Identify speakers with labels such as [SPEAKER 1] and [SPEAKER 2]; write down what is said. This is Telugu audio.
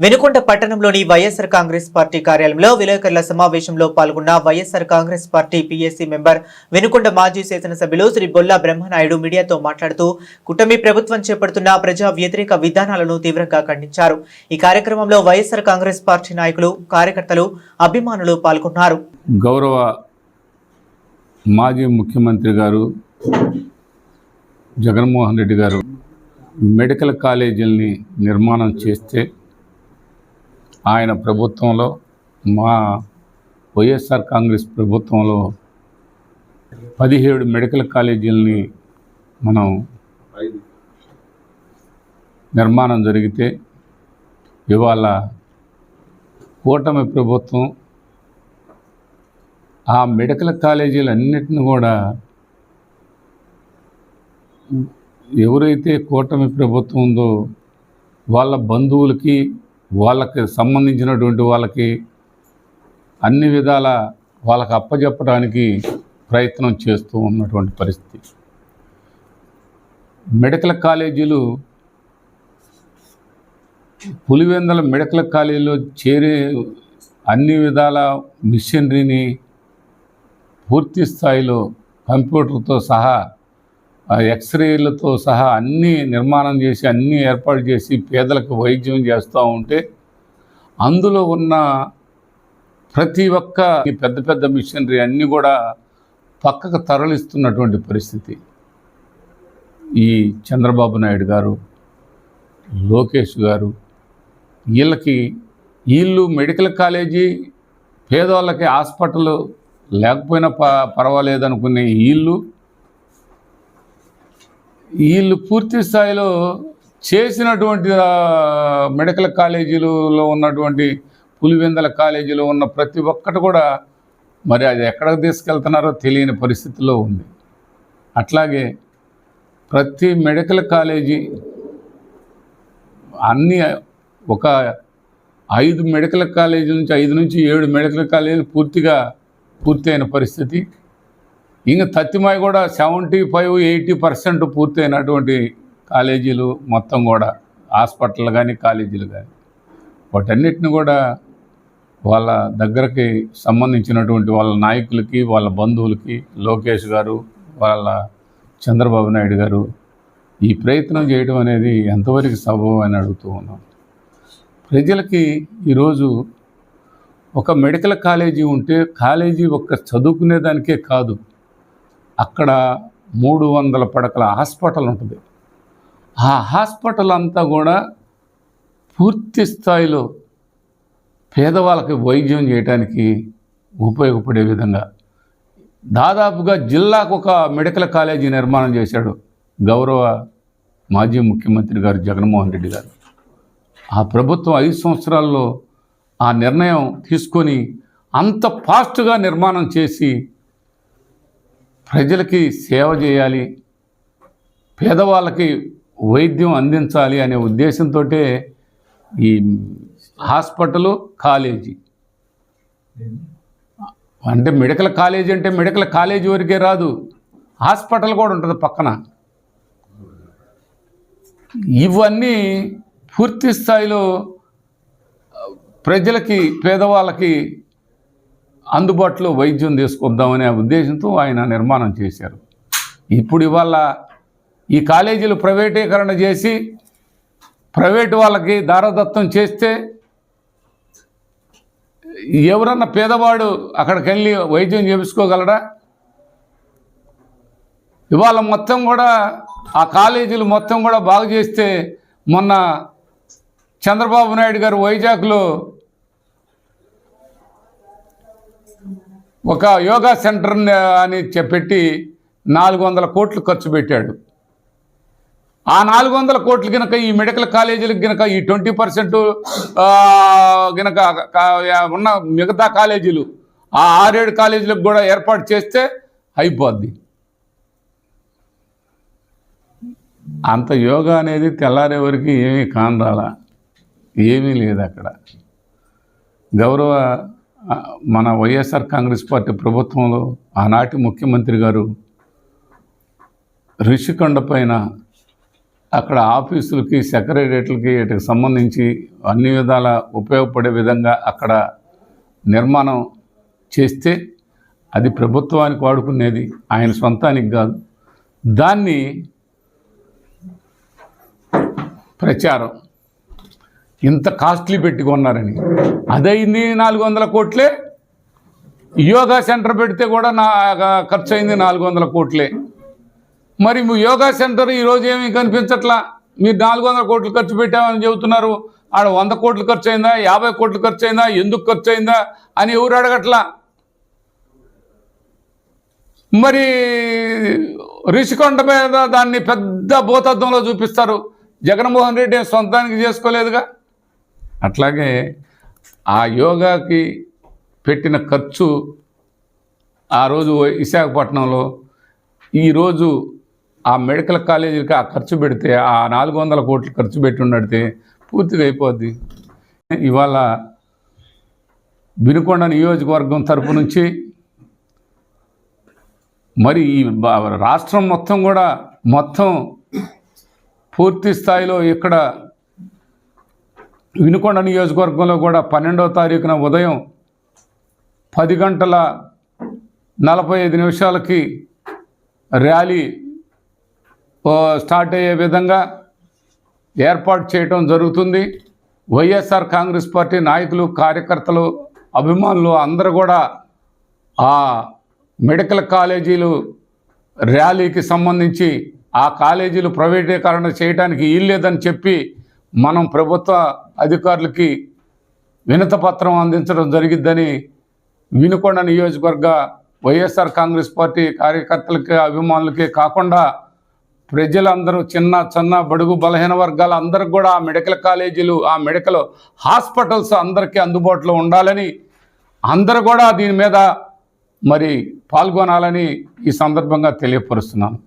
[SPEAKER 1] వెనుకొండ పట్టణంలోని వైఎస్ఆర్ కాంగ్రెస్ పార్టీ కార్యాలయంలో విలేకరుల సమావేశంలో పాల్గొన్న YSR Congress party PSC member Venukonda మాజీ శాసనసభ్యులు శ్రీ బొల్లా బ్రహ్మనాయుడు మీడియాతో మాట్లాడుతూ కుటమి ప్రభుత్వం చేపడుతున్న ప్రజా వ్యతిరేక విధానాలను తీవ్రంగా ఖండించారు. ఈ కార్యక్రమంలో వైఎస్ఆర్ కాంగ్రెస్ పార్టీ నాయకులు కార్యకర్తలు అభిమానులు పాల్గొన్నారు.
[SPEAKER 2] గౌరవ మాజీ ముఖ్యమంత్రి గారు జగన్మోహన్ రెడ్డి గారు మెడికల్ కాలేజీల్ని నిర్మాణం చేస్తే ఆయన ప్రభుత్వంలో మా వైఎస్ఆర్ కాంగ్రెస్ ప్రభుత్వంలో పదిహేడు మెడికల్ కాలేజీలని మనం నిర్మాణం జరిగితే ఇవాళ కూటమి ప్రభుత్వం ఆ మెడికల్ కాలేజీలన్నిటిని కూడా ఎవరైతే కూటమి ప్రభుత్వం ఉందో వాళ్ళ బంధువులకి వాళ్ళకి సంబంధించినటువంటి వాళ్ళకి అన్ని విధాల వాళ్ళకి అప్పజెప్పడానికి ప్రయత్నం చేస్తూ ఉన్నటువంటి పరిస్థితి. మెడికల్ కాలేజీలు పులివెందల మెడికల్ కాలేజీలో చేరే అన్ని విధాల మిషనరీని పూర్తి స్థాయిలో కంప్యూటర్తో సహా ఎక్స్రేలతో సహా అన్నీ నిర్మాణం చేసి అన్నీ ఏర్పాటు చేసి పేదలకు వైద్యం చేస్తూ ఉంటే అందులో ఉన్న ప్రతి ఒక్క ఈ పెద్ద పెద్ద మిషనరీ అన్నీ కూడా పక్కకు తరలిస్తున్నటువంటి పరిస్థితి. ఈ చంద్రబాబు నాయుడు గారు లోకేష్ గారు వీళ్ళకి వీళ్ళు మెడికల్ కాలేజీ పేదవాళ్ళకి హాస్పిటల్ లేకపోయినా ప పర్వాలేదనుకునే వీళ్ళు వీళ్ళు పూర్తి స్థాయిలో చేసినటువంటి మెడికల్ కాలేజీలలో ఉన్నటువంటి పులివెందల కాలేజీలో ఉన్న ప్రతి ఒక్కటి కూడా మరి అది ఎక్కడికి తీసుకెళ్తున్నారో తెలియని పరిస్థితిలో ఉంది. అట్లాగే ప్రతి మెడికల్ కాలేజీ అన్ని ఒక ఐదు మెడికల్ కాలేజీ నుంచి ఐదు నుంచి ఏడు మెడికల్ కాలేజీలు పూర్తిగా పూర్తయిన పరిస్థితి. ఇంకా తత్తిమాయి కూడా సెవెంటీ ఫైవ్ ఎయిటీ పర్సెంట్ పూర్తయినటువంటి కాలేజీలు మొత్తం కూడా హాస్పిటల్ కానీ కాలేజీలు కానీ వాటన్నిటిని కూడా వాళ్ళ దగ్గరకి సంబంధించినటువంటి వాళ్ళ నాయకులకి వాళ్ళ బంధువులకి లోకేష్ గారు వాళ్ళ చంద్రబాబు నాయుడు గారు ఈ ప్రయత్నం చేయడం అనేది ఎంతవరకు సబబం అని అడుగుతూ ఉన్నాం. ప్రజలకి ఈరోజు ఒక మెడికల్ కాలేజీ ఉంటే కాలేజీ ఒక్క చదువుకునే దానికే కాదు. అక్కడ మూడు వందల పడకల హాస్పిటల్ ఉంటుంది. ఆ హాస్పిటల్ అంతా కూడా పూర్తి స్థాయిలో పేదవాళ్ళకి వైద్యం చేయడానికి ఉపయోగపడే విధంగా. దాదాపుగా జిల్లాకు ఒక మెడికల్ కాలేజీ నిర్మాణం చేశాడు గౌరవ మాజీ ముఖ్యమంత్రి గారు జగన్మోహన్ రెడ్డి గారు. ఆ ప్రభుత్వం ఐదు సంవత్సరాల్లో ఆ నిర్ణయం తీసుకొని అంత ఫాస్ట్గా నిర్మాణం చేసి ప్రజలకి సేవ చేయాలి పేదవాళ్ళకి వైద్యం అందించాలి అనే ఉద్దేశంతో ఈ హాస్పిటల్ కాలేజీ. అంటే మెడికల్ కాలేజీ అంటే మెడికల్ కాలేజీ వరకే రాదు హాస్పిటల్ కూడా ఉంటుంది పక్కన. ఇవన్నీ పూర్తి స్థాయిలో ప్రజలకి పేదవాళ్ళకి అందుబాటులో వైద్యం తీసుకొద్దామనే ఉద్దేశంతో ఆయన నిర్మాణం చేశారు. ఇప్పుడు ఇవాళ ఈ కాలేజీలు ప్రైవేటీకరణ చేసి ప్రైవేటు వాళ్ళకి దారదత్తం చేస్తే ఎవరన్నా పేదవాడు అక్కడికి వెళ్ళి వైద్యం చేయించుకోగలడా ఇవాళ మొత్తం కూడా ఆ కాలేజీలు మొత్తం కూడా బాగు చేస్తే మొన్న చంద్రబాబు నాయుడు గారు వైజాగ్లో ఒక యోగా సెంటర్ అని చెప్పెట్టి నాలుగు వందల కోట్లు ఖర్చు పెట్టాడు. ఆ నాలుగు వందల కోట్లు కనుక ఈ మెడికల్ కాలేజీలకు కనుక ఈ ట్వంటీ పర్సెంట్ గనక ఉన్న మిగతా కాలేజీలు ఆ ఆరేడు కాలేజీలకు కూడా ఏర్పాటు చేస్తే అయిపోద్ది. అంత యోగా అనేది తెల్లారే వరకు ఏమీ కానరాలా. ఏమీ లేదు అక్కడ. గౌరవ మన వైఎస్ఆర్ కాంగ్రెస్ పార్టీ ప్రభుత్వంలో ఆనాటి ముఖ్యమంత్రి గారు రిషికొండ పైన అక్కడ ఆఫీసులకి సెక్రటరియట్లకి వీటికి సంబంధించి అన్ని విధాల ఉపయోగపడే విధంగా అక్కడ నిర్మాణం చేస్తే అది ప్రభుత్వానికి వాడుకునేది ఆయన సొంతానికి కాదు. దాన్ని ప్రచారం ఇంత కాస్ట్లీ పెట్టుకున్నారని. అదైంది నాలుగు వందల కోట్లే. యోగా సెంటర్ పెడితే కూడా నా ఖర్చు అయింది నాలుగు వందల కోట్లే. మరి యోగా సెంటర్ ఈరోజు ఏమీ కనిపించట్లా? మీరు నాలుగు వందల కోట్లు ఖర్చు పెట్టామని చెబుతున్నారు. ఆడ వంద కోట్లు ఖర్చు అయిందా యాభై కోట్లు ఖర్చు అయిందా ఎందుకు ఖర్చు అయిందా అని ఎవరు అడగట్లా? మరి రిషికొండ మీద దాన్ని పెద్ద భూతత్వంలో చూపిస్తారు. జగన్మోహన్ రెడ్డి సొంతానికి చేసుకోలేదుగా? అట్లాగే ఆ యోగాకి పెట్టిన ఖర్చు ఆ రోజు విశాఖపట్నంలో ఈరోజు ఆ మెడికల్ కాలేజీలకి ఆ ఖర్చు పెడితే ఆ నాలుగు వందల కోట్లు ఖర్చు పెట్టి ఉన్నడితే పూర్తిగా అయిపోద్ది. ఇవాళ బినుకొండ నియోజకవర్గం తరపు నుంచి మరి ఈ రాష్ట్రం మొత్తం కూడా మొత్తం పూర్తి స్థాయిలో ఇక్కడ వినుకొండ నియోజకవర్గంలో కూడా పన్నెండవ తారీఖున ఉదయం పది గంటల నలభై ఐదు నిమిషాలకి ర్యాలీ స్టార్ట్ అయ్యే విధంగా ఏర్పాటు చేయటం జరుగుతుంది. వైఎస్ఆర్ కాంగ్రెస్ పార్టీ నాయకులు కార్యకర్తలు అభిమానులు అందరూ కూడా ఆ మెడికల్ కాలేజీలు ర్యాలీకి సంబంధించి ఆ కాలేజీలు ప్రైవేటీకరణ చేయడానికి వీల్లేదని చెప్పి మనం ప్రభుత్వ అధికారులకి వినతపత్రం అందించడం జరిగిద్దని వినుకొండ నియోజకవర్గ వైఎస్ఆర్ కాంగ్రెస్ పార్టీ కార్యకర్తలకి అభిమానులకి కాకుండా ప్రజలందరూ చిన్న చిన్న బడుగు బలహీన వర్గాల అందరికి కూడా ఆ మెడికల్ కాలేజీలు ఆ మెడికల్ హాస్పిటల్స్ అందరికీ అందుబాటులో ఉండాలని అందరూ కూడా దీని మీద మరి పాల్గొనాలని ఈ సందర్భంగా తెలియపరుస్తున్నాను.